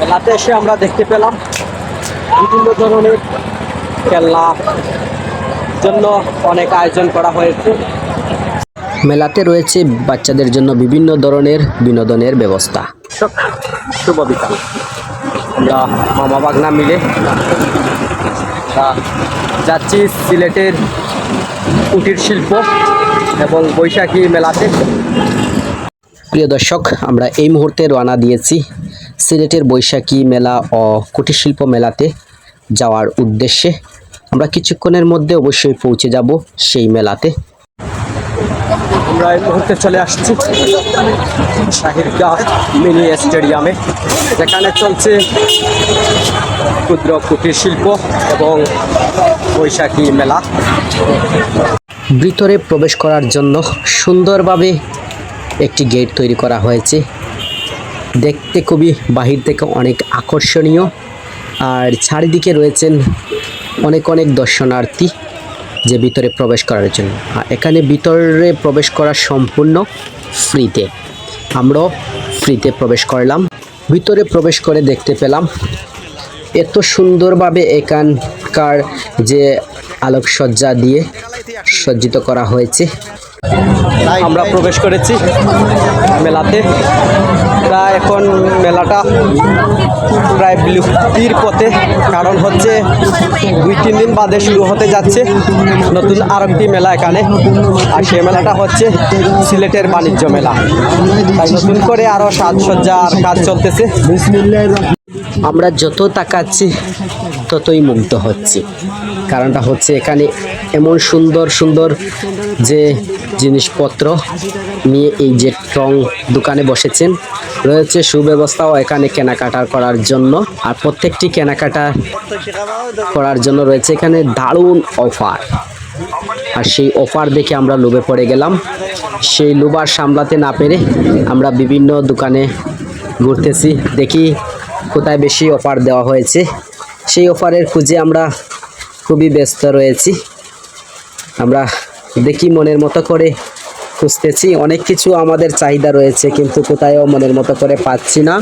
মেলাতে এসে আমরা দেখতে পেলাম বিভিন্ন ধরনের খেলনা জন্য অনেক আয়োজন করা হয়েছে। মেলাতে রয়েছে বাচ্চাদের জন্য বিভিন্ন ধরনের বিনোদনের ব্যবস্থা। শুভ বিকাল। আমরা মামা বাগনা মিলে যাচ্ছি সিলেটের কুটির শিল্প এবং বৈশাখী মেলাতে। প্রিয় দর্শক আমরা এই মুহূর্তে রওনা দিয়েছি সিলেটের বৈশাখী মেলা ও কুটির শিল্প মেলাতে যাওয়ার উদ্দেশ্যে আমরা কিছুক্ষণের মধ্যে অবশ্যই পৌঁছে যাব সেই মেলাতে। আমরা এই মুহূর্তে চলে আসছি শাহিদগাহ মিনি স্টেডিয়ামে যেখানে চলছে ক্ষুদ্র কুটির শিল্প এবং বৈশাখী মেলা। ভিতরে প্রবেশ করার জন্য সুন্দরভাবে একটি গেট তৈরি করা হয়েছে। দেখতে খুবই বাহির থেকে অনেক আকর্ষণীয়। আর চারিদিকে রয়েছেন অনেক অনেক দর্শনার্থী যে ভিতরে প্রবেশ করার জন্য। আর এখানে ভিতরে প্রবেশ করা সম্পূর্ণ ফ্রিতে। আমরাও ফ্রিতে প্রবেশ করলাম। ভিতরে প্রবেশ করে দেখতে পেলাম এত সুন্দরভাবে এখানকার যে আলোকসজ্জা দিয়ে সজ্জিত করা হয়েছে। আমরা প্রবেশ করেছি মেলাতে। প্রায় এখন মেলাটা প্রায় বিলুপ্তির পথে, কারণ হচ্ছে দুই, তিন দিন বাদে শুরু হতে যাচ্ছে নতুন আরেকটি মেলা এখানে। আর সেই মেলাটা হচ্ছে সিলেটের বাণিজ্য মেলা। তাই নতুন করে আরও সাজসজ্জার কাজ চলতেছে। আমরা যত তাকাচ্ছি, ততই মুগ্ধ হচ্ছি। কারণটা হচ্ছে এখানে এমন সুন্দর সুন্দর যে জিনিসপত্র নিয়ে এই যে টং দোকানে বসেছেন রয়েছে সুব্যবস্থাও এখানে কেনাকাটা করার জন্য আর প্রত্যেকটি কেনাকাটা করার জন্য রয়েছে এখানে দারুণ অফার। আর সেই অফার দেখে আমরা লোভে পড়ে গেলাম। সেই লোভ আর সামলাতে না পেরে আমরা বিভিন্ন দোকানে ঘুরতেছি। দেখি কোথায় বেশি অফার দেওয়া হয়েছে। সেই অফারের খুঁজে আমরা খুবই ব্যস্ত রয়েছি। আমরা দেখি মনের মতো করে খুঁজতেছি। অনেক কিছু আমাদের চাহিদা রয়েছে, কিন্তু কোথায়ও মনের মতো করে পাচ্ছি না।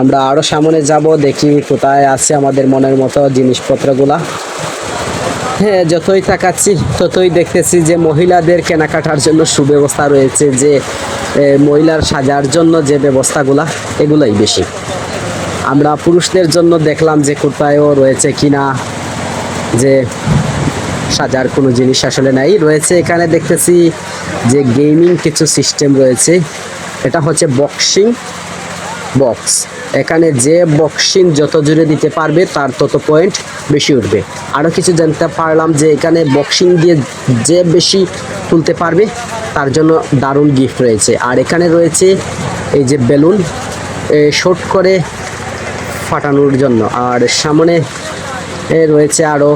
আমরা আরও সামনে যাব, দেখি কোথায় আছে আমাদের মনের মতো জিনিসপত্রগুলা। হ্যাঁ যতই তাকাচ্ছি, ততই দেখতেছি যে মহিলাদের কেনাকাটার জন্য সুব্যবস্থা রয়েছে, যে মহিলার সাজার জন্য যে ব্যবস্থাগুলা, এগুলোই বেশি। আমরা পুরুষদের জন্য দেখলাম যে কোথায়ও রয়েছে কিনা, যে সাজার কোনো জিনিস আসলে নাই। রয়েছে এখানে দেখতেছি যে গেমিং কিছু সিস্টেম রয়েছে। এটা হচ্ছে বক্সিং বক্স এখানে যে বক্সিং যত জুড়ে দিতে পারবে, তার তত পয়েন্ট বেশি উঠবে। আরও কিছু জানতে পারলাম যে এখানে বক্সিং দিয়ে যে বেশি তুলতে পারবে, তার জন্য দারুণ গিফট রয়েছে। আর এখানে রয়েছে এই যে বেলুন শর্ট করে ফাটানোর জন্য। আর সামনে রয়েছে আরও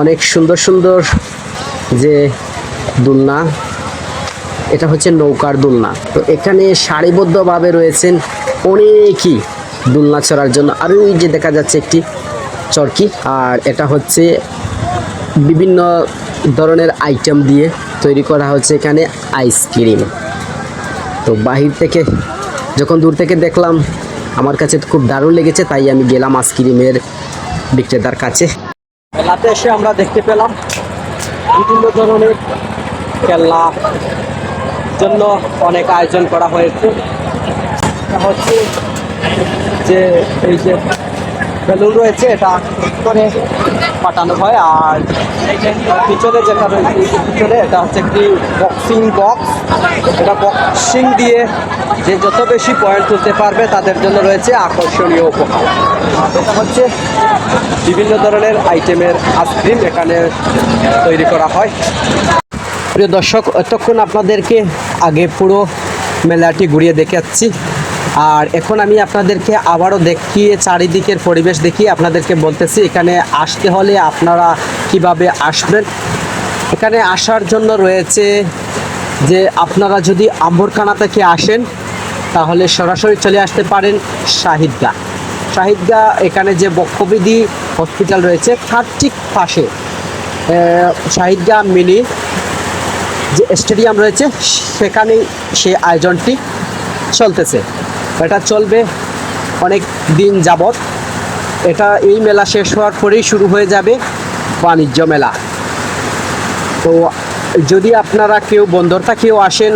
অনেক সুন্দর সুন্দর যে দোলনা, এটা হচ্ছে নৌকার দোলনা। তো এখানে সারিবদ্ধভাবে রয়েছেন অনেকই দোলনা চড়ার জন্য। আর ওই যে দেখা যাচ্ছে একটি চরকি, আর এটা হচ্ছে বিভিন্ন ধরনের আইটেম দিয়ে তৈরি করা হচ্ছে এখানে আইসক্রিম তো বাহির থেকে, যখন দূর থেকে দেখলাম, আমার কাছে খুব দারুণ লেগেছে, তাই আমি গেলাম আইসক্রিমের বিক্রেতার কাছে। মেলাতে এসে আমরা দেখতে পেলাম বিভিন্ন ধরনের খেলা জন্য অনেক আয়োজন করা হয়েছে। হচ্ছে যে এই যে বেলুন রয়েছে, এটা করে পাঠানো হয়। আর পিছনে যেটা রয়েছে, পিছনে এটা হচ্ছে একটি বক্সিং বক্স এটা বক্সিং দিয়ে যে যত বেশি পয়েন্ট তুলতে পারবে, তাদের জন্য রয়েছে আকর্ষণীয় উপহার। এটা হচ্ছে বিভিন্ন ধরনের আইটেমের আইসক্রিম এখানে তৈরি করা হয়। প্রিয় দর্শক, এতক্ষণ আপনাদেরকে আগে পুরো মেলাটি ঘুরিয়ে দেখাচ্ছি। আর এখন আমি আপনাদেরকে আবারও দেখিয়ে চারিদিকের পরিবেশ দেখিয়ে আপনাদেরকে বলতেছি, এখানে আসতে হলে আপনারা কীভাবে আসবেন? এখানে আসার জন্য রয়েছে যে আপনারা যদি আম্বরখানা থেকে আসেন, তাহলে সরাসরি চলে আসতে পারেন শাহিদগা। শাহিদগা এখানে যে বক্ষবিধি হসপিটাল রয়েছে, তার ঠিক পাশে শাহিদগা মিনি যে স্টেডিয়াম রয়েছে, সেখানেই সেই আয়োজনটি চলতেছে। এটা চলবে অনেক দিন যাবত এটা এই মেলা শেষ হওয়ার পরেই শুরু হয়ে যাবে বাণিজ্য মেলা। তো যদি আপনারা কেউ বন্দর থেকেও আসেন,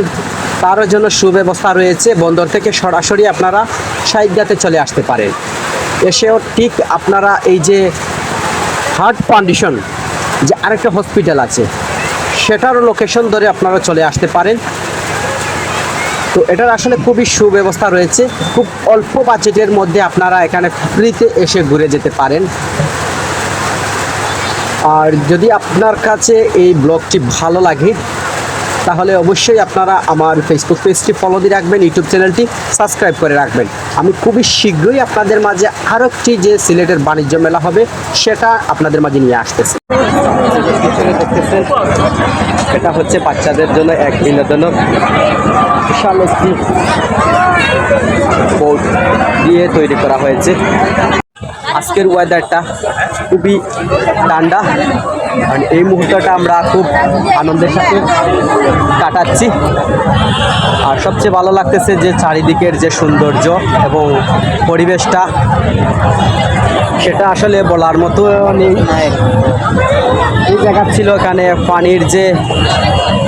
তারও জন্য সুব্যবস্থা রয়েছে। বন্দর থেকে সরাসরি আপনারা সাইডাতে চলে আসতে পারেন। এসেও ঠিক আপনারা এই যে হার্ট ফাউন্ডেশন যে আরেকটা হসপিটাল আছে, সেটারও লোকেশন ধরে আপনারা চলে আসতে পারেন। তো এটার আসলে খুবই সুব্যবস্থা রয়েছে। খুব অল্প বাজেটের মধ্যে আপনারা এখানে ফ্রিতে এসে ঘুরে যেতে পারেন। আর যদি আপনার কাছে এই ব্লগটি ভালো লাগে তাহলে অবশ্যই আপনারা আমার ফেসবুক পেজটি ফলো দিয়ে রাখবেন ইউটিউব চ্যানেলটি সাবস্ক্রাইব করে রাখবেন। আমি খুবই শীঘ্রই আপনাদের মাঝে আরও একটি যে সিলেটের বাণিজ্য মেলা হবে, সেটা আপনাদের মাঝে নিয়ে আসতেছি। এটা হচ্ছে বাচ্চাদের জন্য এক বিনোদনক বিশাল বোর্ড দিয়ে তৈরি করা হয়েছে। আজকের ওয়েদারটা খুবই ঠান্ডা আর এই মুহূর্তটা আমরা খুব আনন্দের সাথে কাটাচ্ছি। আর সবচেয়ে ভালো লাগতেছে যে চারিদিকের যে সৌন্দর্য এবং পরিবেশটা, সেটা আসলে বলার মতো নেই। এই জায়গা ছিল এখানে পানির যে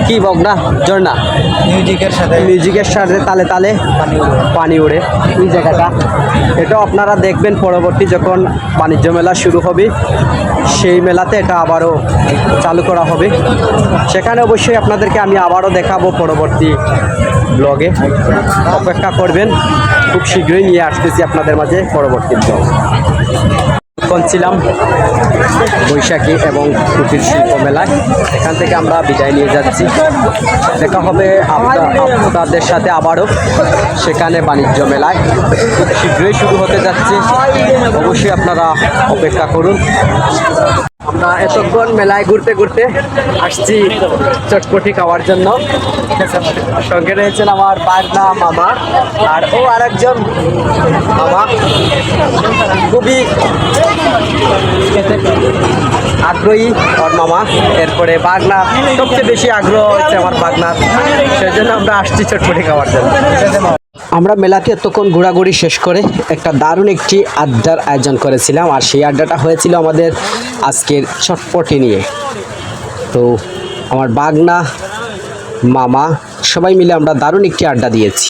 কি বগনা ঝর্ণা মিউজিকের সাথে। মিউজিকের সাথে তালে তালে পানি উড়ে। এই জায়গাটা। এটা আপনারা দেখবেন পরবর্তী যখন বাণিজ্য মেলা শুরু হবে সেই মেলাতে এটা আবারও চালু করা হবে। সেখানে অবশ্যই আপনাদেরকে আমি আবারও দেখাবো পরবর্তী ব্লগে। অপেক্ষা করবেন। খুব শীঘ্রই নিয়ে আসতেছি আপনাদের মাঝে পরবর্তী ব্লগ। এখন ছিলাম বৈশাখী এবং কুটির শিল্প মেলায়। এখান থেকে আমরা বিদায় নিয়ে যাচ্ছি। দেখা হবে আপনা- আপনাদের সাথে আবারও সেখানে বাণিজ্য মেলায়। খুব শীঘ্রই শুরু হতে যাচ্ছে। অবশ্যই আপনারা অপেক্ষা করুন। আমরা এতক্ষণ মেলায় ঘুরতে ঘুরতে আসছি চটপটি খাওয়ার জন্য। সঙ্গে রয়েছেন আমার বাগনা মামা আর ও আরেকজন মামা। খুবই আগ্রহী ওর মামা। এরপরে বাগনা সবচেয়ে বেশি আগ্রহ হচ্ছে আমার বাগনার সেই জন্য আমরা আসছি চটপটি খাওয়ার জন্য। আমরা মেলাতে এতক্ষণ ঘোরাঘুরি শেষ করে একটা দারুণ একটি আড্ডার আয়োজন করেছিলাম, আর সেই আড্ডাটা হয়েছিল আমাদের আজকের চটপটি নিয়ে। তো আমার বাগনা, মামা, সবাই মিলে আমরা দারুণ একটি আড্ডা দিয়েছি।